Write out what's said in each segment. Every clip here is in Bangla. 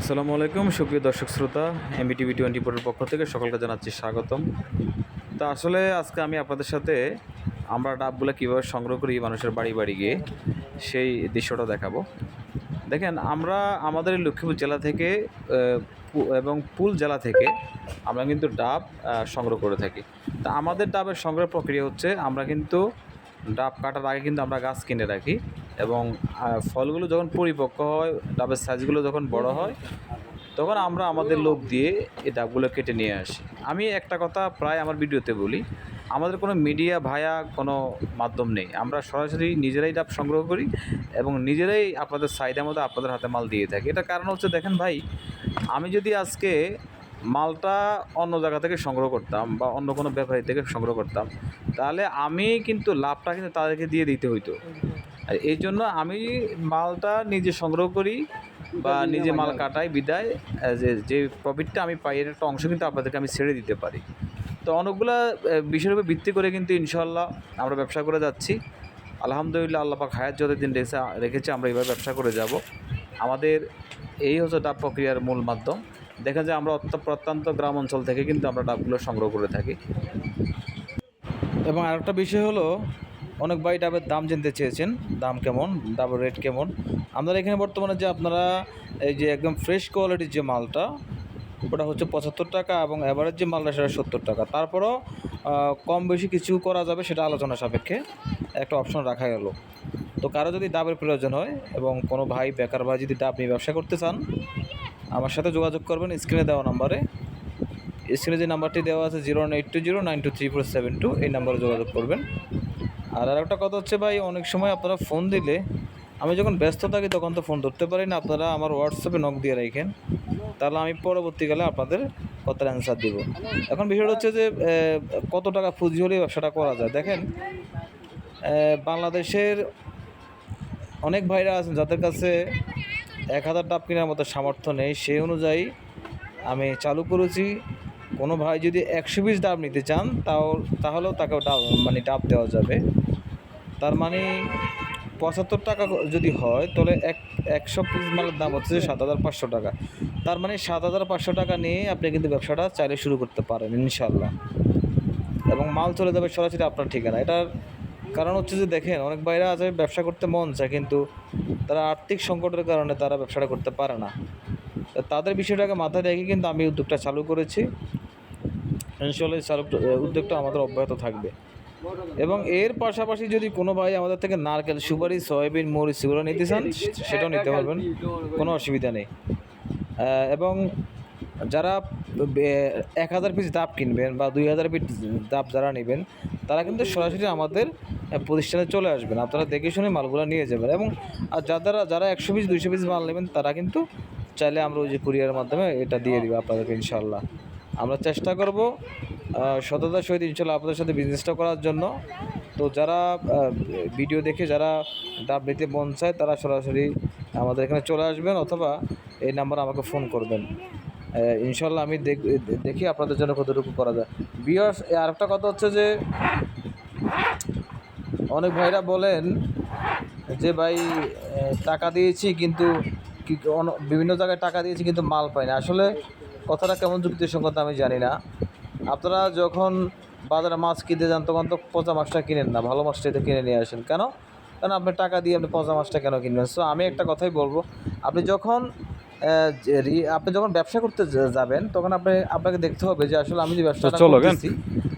আসসালামু আলাইকুম, সুপ্রিয় দর্শক শ্রোতা এমবি টিভি টোয়েন্টি ফোরের পক্ষ থেকে সকলকে জানাচ্ছি স্বাগতম। তা আসলে আজকে আমি আপনাদের সাথে আমরা ডাবগুলো কীভাবে সংগ্রহ করি মানুষের বাড়ি বাড়ি গিয়ে, সেই দৃশ্যটা দেখাবো। দেখেন, আমরা আমাদের লক্ষ্মীপুর জেলা থেকে এবং পুল জেলা থেকে আমরা কিন্তু ডাব সংগ্রহ করে থাকি। তা আমাদের ডাবের সংগ্রহ প্রক্রিয়া হচ্ছে, আমরা কিন্তু ডাব কাটার আগে কিন্তু আমরা গাছ কিনে রাখি। এবং ফলগুলো যখন পরিপক্ক হয়, ডাবের সাইজগুলো যখন বড় হয়, তখন আমরা আমাদের লোক দিয়ে এই ডাবগুলো কেটে নিয়ে আসি। আমি একটা কথা প্রায় আমার ভিডিওতে বলি, আমাদের কোনো মিডিয়া ভায়া কোনো মাধ্যম নেই। আমরা সরাসরি নিজেরাই ডাব সংগ্রহ করি এবং নিজেরাই আপনাদের সাইডের মতো আপনাদের হাতে মাল দিয়ে থাকি। এটা কারণ হচ্ছে, দেখেন ভাই, আমি যদি আজকে মালটা অন্য জায়গা থেকে সংগ্রহ করতাম বা অন্য কোনো ব্যাপারী থেকে সংগ্রহ করতাম, তাহলে আমি কিন্তু লাভটা কিন্তু তাদেরকে দিয়ে দিতে হইতো। আর এই জন্য আমি মালটা নিজে সংগ্রহ করি বা নিজে মাল কাটাই বিদায়। যে যে প্রফিটটা আমি পাই এর একটা অংশ কিন্তু আপনাদেরকে আমি ছেড়ে দিতে পারি। তো অনেকগুলো বিষয়ের উপর ভিত্তি করে কিন্তু ইনশাল্লাহ আমরা ব্যবসা করে যাচ্ছি। আলহামদুলিল্লাহ আল্লাহ পাক হায়াত যতদিন রেখেছে রেখেছে আমরা এইভাবে ব্যবসা করে যাব। আমাদের এই হচ্ছে ডাব প্রক্রিয়ার মূল মাধ্যম। দেখা যায় আমরা অত্য প্রত্যন্ত গ্রাম অঞ্চল থেকে কিন্তু আমরা ডাবগুলো সংগ্রহ করে থাকি। এবং আরেকটা বিষয় হলো অনেক ভাই ডাবের দাম জানতে চেয়েছেন, দাম কেমন, ডাবের রেট কেমন? আমাদের এখানে বর্তমানে যে আপনারা এই যে একদম ফ্রেশ কোয়ালিটির যে মালটা, ওটা হচ্ছে পঁচাত্তর টাকা এবং অ্যাভারেজ যে মালটা সেটা সত্তর টাকা। তারপরও কম বেশি কিছু করা যাবে সেটা আলোচনা সাপেক্ষে একটা অপশন রাখা গেল। তো কারও যদি ডাবের প্রয়োজন হয় এবং কোনো ভাই বেকার ভাই যদি ডাব নিয়ে ব্যবসা করতে চান, আমার সাথে যোগাযোগ করবেন স্ক্রিনে দেওয়া নাম্বারে। স্ক্রিনে যে নাম্বারটি দেওয়া আছে zero two nine two three four seven two এই নাম্বারে যোগাযোগ করবেন। আর আরেকটা কথা হচ্ছে ভাই, অনেক সময় আপনারা ফোন দিলে আমি যখন ব্যস্ত থাকি তখন তো ফোন ধরতে পারি না, আপনারা আমার হোয়াটসঅ্যাপে নক দিয়ে রাখেন, তাহলে আমি পরবর্তীকালে আপনাদের কথার অ্যান্সার দিব। এখন বিষয়টা হচ্ছে যে কত টাকা পুঁজি হলে ব্যবসাটা করা যায়? দেখেন বাংলাদেশের অনেক ভাইরা আছেন যাদের কাছে এক হাজার ডাব কেনার মতো সামর্থ্য নেই, সেই অনুযায়ী আমি চালু করেছি। কোনো ভাই যদি একশো পিস ডাব নিতে চান, তাও, তাহলেও তাকে ডাব মানে ডাব দেওয়া যাবে। তার মানে পঁচাত্তর টাকা যদি হয়, তাহলে এক, একশো পিস মালের দাম হচ্ছে যে সাত হাজার পাঁচশো টাকা। তার মানে সাত হাজার পাঁচশো টাকা নিয়ে আপনি কিন্তু ব্যবসাটা চাইলে শুরু করতে পারেন ইনশাল্লাহ এবং মাল চলে যাবে সরাসরি আপনার ঠিকানা। এটার কারণ হচ্ছে যে দেখেন, অনেক বাইরে আছে ব্যবসা করতে মন চায়, কিন্তু তারা আর্থিক সংকটের কারণে তারা ব্যবসাটা করতে পারে না। তাদের বিষয়টাকে মাথায় রেখে কিন্তু আমি উদ্যোগটা চালু করেছি। ইনশাল্লাহ চালু উদ্যোগটা আমাদের অব্যাহত থাকবে। এবং এর পাশাপাশি যদি কোনো ভাই আমাদের থেকে নারকেল, সুপারি, সয়াবিন, মরিচ সেগুলো নিতে চান, সেটাও নিতে পারবেন, কোনো অসুবিধা নেই। এবং যারা এক হাজার পিস ডাব কিনবেন বা দুই হাজার পিস ডাব যারা নেবেন, তারা কিন্তু সরাসরি আমাদের প্রতিষ্ঠানে চলে আসবেন। আপনারা দেখে শুনে মালগুলো নিয়ে যাবেন। এবং আর যারা যারা একশো পিস দুইশো পিস মাল নেবেন, তারা কিন্তু চাইলে আমরা ওই যে কুরিয়ারের মাধ্যমে এটা দিয়ে দিব আপনাদেরকে ইনশাল্লাহ আমরা চেষ্টা করব সততার সহিত ইনশাল্লাহ আপনাদের সাথে বিজনেসটা করার জন্য। তো যারা ভিডিও দেখে যারা ডাব নিতে মন চায়, তারা সরাসরি আমাদের এখানে চলে আসবেন অথবা এই নাম্বার আমাকে ফোন করবেন। ইনশাল্লাহ আমি দেখ আপনাদের জন্য কতটুকু করা যায়। বিয়ার্স আর একটা কথা হচ্ছে যে, অনেক ভাইরা বলেন যে, ভাই টাকা দিয়েছি কিন্তু বিভিন্ন জায়গায় টাকা দিয়েছি কিন্তু মাল পাই না আসলে কথাটা কেমন যুক্তিসঙ্গত আমি জানি না। আপনারা যখন বাজারে মাছ কিনতে যান তখন তো পচা মাছটা কিনেন না ভালো মাছটাই তো কিনে নিয়ে আসেন। কেন? কারণ আপনি টাকা দিয়ে আপনি পচা মাছটা কেন কিনবেন? সো আমি একটা কথাই বলব আপনি যখন আপনি যখন ব্যবসা করতে যাবেন তখন আপনি আপনাকে দেখতে হবে যে আসলে আমি যে ব্যবসাটা? করতেছি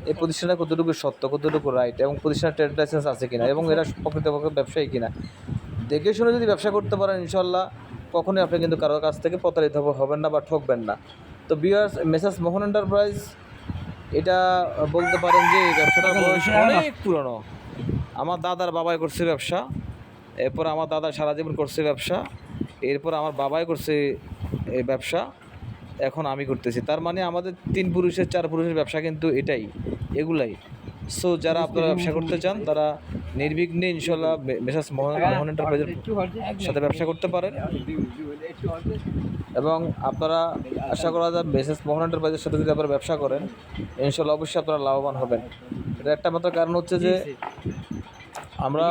এই প্রতিষ্ঠানে কতটুকু সত্য কতটুকু রাইট এবং প্রতিষ্ঠানের ট্রেড লাইসেন্স আছে কিনা এবং এরা প্রকৃতপক্ষে ব্যবসায়ী কিনা। দেখে শুনে যদি ব্যবসা করতে পারেন ইনশাল্লাহ কখনোই আপনি কিন্তু কারোর কাছ থেকে প্রতারিত হবেন না বা ঠকবেন না। তো বিয়ার্স মেসাস মোহন এন্টারপ্রাইজ এটা বলতে পারেন যে এই ব্যবসাটা বয়স অনেক পুরনো। আমার দাদার বাবাই করছে ব্যবসা এরপর আমার দাদা সারা জীবন করছে ব্যবসা এরপর আমার বাবাই করছে এই ব্যবসা এখন আমি করতেছি। তার মানে আমাদের তিন পুরুষের চার পুরুষের ব্যবসা কিন্তু এটাই এগুলাই। সো যারা আপনারা ব্যবসা করতে চান, তারা নির্বিঘ্নে ইনশাল্লাহ মেসাস মোহন এন্টারপ্রাইজের সাথে ব্যবসা করতে পারেন। এবং আপনারা আশা করা যায় মেসেস মোহন এন্টারপ্রাইজের সাথে যদি আপনারা ব্যবসা করেন ইনশাল্লাহ অবশ্যই আপনারা লাভবান হবেন। এটা একটা মাত্র কারণ হচ্ছে যে, আমরা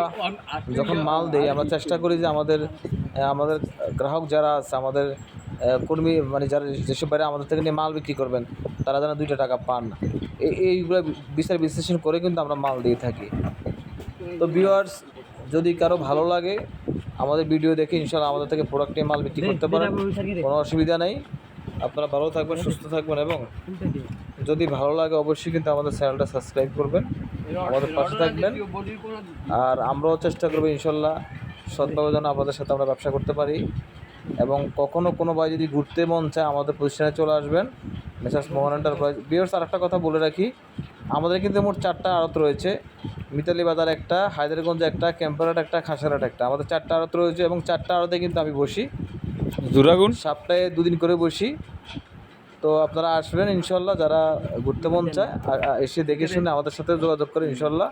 যখন মাল দিই, আমরা চেষ্টা করি যে আমাদের আমাদের গ্রাহক যারা আছে, আমাদের কর্মী মানে যারা যেসব বাইরে আমাদের থেকে নিয়ে মাল বিক্রি করবেন তারা যেন দুইটা টাকা পান এই এইগুলো বিচার বিশ্লেষণ করে কিন্তু আমরা মাল দিয়ে থাকি। তো ভিউয়ার্স যদি কারও ভালো লাগে আমাদের ভিডিও দেখে ইনশাল্লাহ আমাদের থেকে প্রোডাক্ট নিয়ে মাল বিক্রি করতে পারেন। কোনো অসুবিধা নেই। আপনারা ভালো থাকবেন সুস্থ থাকবেন এবং যদি ভালো লাগে অবশ্যই কিন্তু আমাদের চ্যানেলটা সাবস্ক্রাইব করবেন আমাদের পাশে থাকবেন। আর আমরাও চেষ্টা করব ইনশাল্লাহ সৎভাবে যেন আপনাদের সাথে আমরা ব্যবসা করতে পারি। এবং কখনো কোনো ভাই যদি ঘুরতে মন চায় আমাদের প্রতিষ্ঠানে চলে আসবেন মেসার্স মোহন এন্টারপ্রাইজ বিয়ার্স আর একটা কথা বলে রাখি আমাদের কিন্তু মোট চারটা আড়ত রয়েছে। মিতালি বাজার একটা হায়দারগঞ্জ একটা ক্যাম্পারাট একটা খাসারাট একটা। আমাদের চারটা আড়ত রয়েছে এবং চারটা আড়তে কিন্তু আমি বসি। জুরাগুন? সপ্তাহে দুদিন করে বসি। তো আপনারা আসবেন ইনশাল্লাহ যারা ঘুরতে মন চায় এসে দেখে শুনে আমাদের সাথে যোগাযোগ করে ইনশাল্লাহ